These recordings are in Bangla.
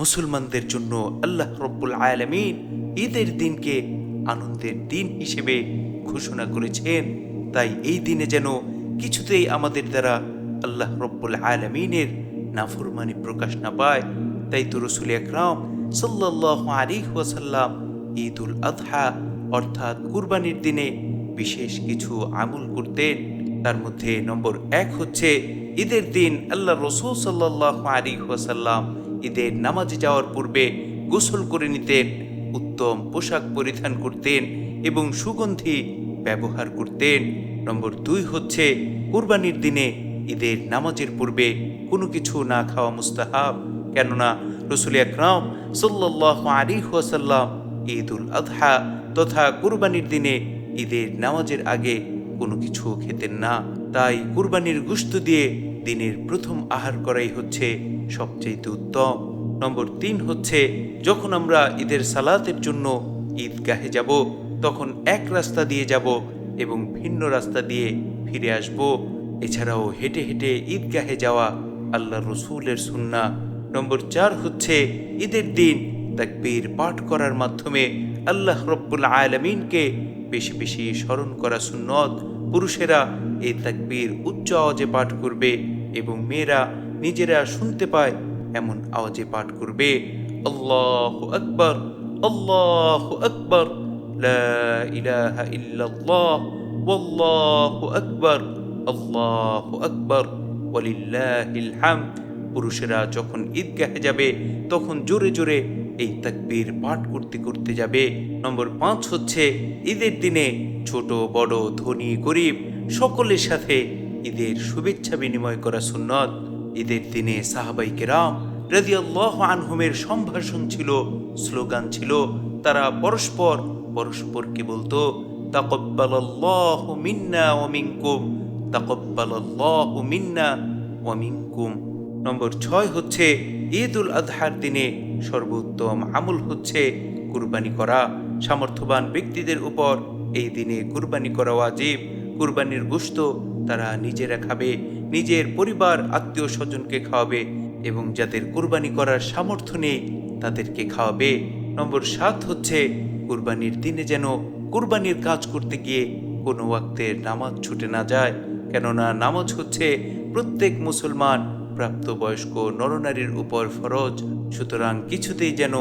মুসলমানদের জন্য আল্লাহ রব্বুল আয়ালামিন ঈদের দিনকে আনন্দের দিন হিসেবে ঘোষণা করেছেন। তাই এই দিনে যেন কিছুতেই আমাদের দ্বারা আল্লাহ রব্বুল আয়ালামিনের নাফরমানি প্রকাশ না পায়। তাই তো রসুল একরাম সাল্লাহ আলী ওয়াসাল্লাম ঈদ উল আজহা অর্থাৎ কুরবানির দিনে বিশেষ কিছু আমল করতেন। তার মধ্যে নম্বর এক হচ্ছে ঈদের দিন আল্লাহ রসুল সাল্লাহ আলী ওয়াসাল্লাম ঈদের নামাজে যাওয়ার পূর্বে গোসল করে নিতেন, উত্তম পোশাক পরিধান করতেন এবং সুগন্ধি ব্যবহার করতেন। নম্বর দুই হচ্ছে, কুরবানির দিনে ঈদের নামাজের পূর্বে কোনো কিছু না খাওয়া মুস্তাহাব, কেননা রসুল আকরাম সাল্লাহ আলী ওয়াসাল্লাম ঈদ উল আজহা তথা কুরবানির দিনে ঈদের নামাজের আগে কোনো কিছু খেতেন না। তাই কুরবানির গুস্ত দিয়ে দিনের প্রথম আহার করাই হচ্ছে সবচেয়ে উত্তম। নম্বর তিন হচ্ছে, যখন আমরা ঈদের সালাতের জন্য ঈদগাহে যাব, তখন এক রাস্তা দিয়ে যাব এবং ভিন্ন রাস্তা দিয়ে ফিরে আসব। এছাড়াও হেঁটে হেঁটে ঈদগাহে যাওয়া আল্লাহ রসুলের সুন্না। নম্বর চার হচ্ছে, ঈদের দিন তাকবীর পাঠ করার মাধ্যমে আল্লাহ রব্বুল আয়ালামিনকে বেশি বেশি স্মরণ করা সুন্নত। পুরুষেরা এই তাকবীর উচ্চ আওয়াজে পাঠ করবে এবং মেয়েরা নিজেরা শুনতে পায় এমন আওয়াজে পাঠ করবে। আল্লাহ আকবর আল্লাহ আকবর আকবর আকবর পুরুষেরা যখন ঈদগাহে যাবে, তখন জোরে জোরে এই তাকবীর পাঠ করতে করতে যাবে। নম্বর পাঁচ হচ্ছে, ঈদের দিনে ছোট, বড়, ধনী, গরিব সকলের সাথে ঈদের শুভেচ্ছা বিনিময় করা সুন্নত। ঈদের দিনে সাহাবাই কেরাম রাদিয়াল্লাহু আনহুমের সম্ভাষণ ছিল, স্লোগান ছিল, তারা পরস্পর, পরস্পরকে বলতো, তাকব্বালাল্লাহু মিন্না ওয়া মিনকুম, তাকব্বালাল্লাহু মিন্না ওয়া মিনকুম। নম্বর ছয় হচ্ছে ঈদ উল আজহার দিনে সর্বোত্তম আমল হচ্ছে কুরবানি করা। সামর্থ্যবান ব্যক্তিদের উপর এই দিনে কুরবানি করা ওয়াজিব। কুরবানির গোশত তারা নিজেরা খাবে, নিজের পরিবার, আত্মীয় স্বজনকে খাওয়াবে এবং যাদের কুরবানি করার সামর্থ্য নেই, তাদেরকে খাওয়াবে। নম্বর সাত হচ্ছে, কুরবানির দিনে যেন কুরবানির কাজ করতে গিয়ে কোনো ওয়াক্তের নামাজ ছুটে না যায়। কেননা নামাজ হচ্ছে প্রত্যেক মুসলমান প্রাপ্তবয়স্ক নরনারীর উপর ফরজ, সুতরাং কিছুতেই যেন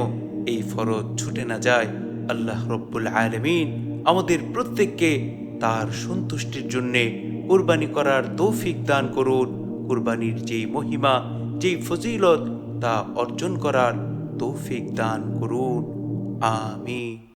এই ফরজ ছুটে না যায়। আল্লাহ রব্বুল আলমিন আমাদের প্রত্যেককে তার সন্তুষ্টির জন্যে কোরবানি করার তৌফিক দান করুন। কোরবানির যেই মহিমা, যেই ফজিলত তা অর্জন করার তৌফিক দান করুন। আমি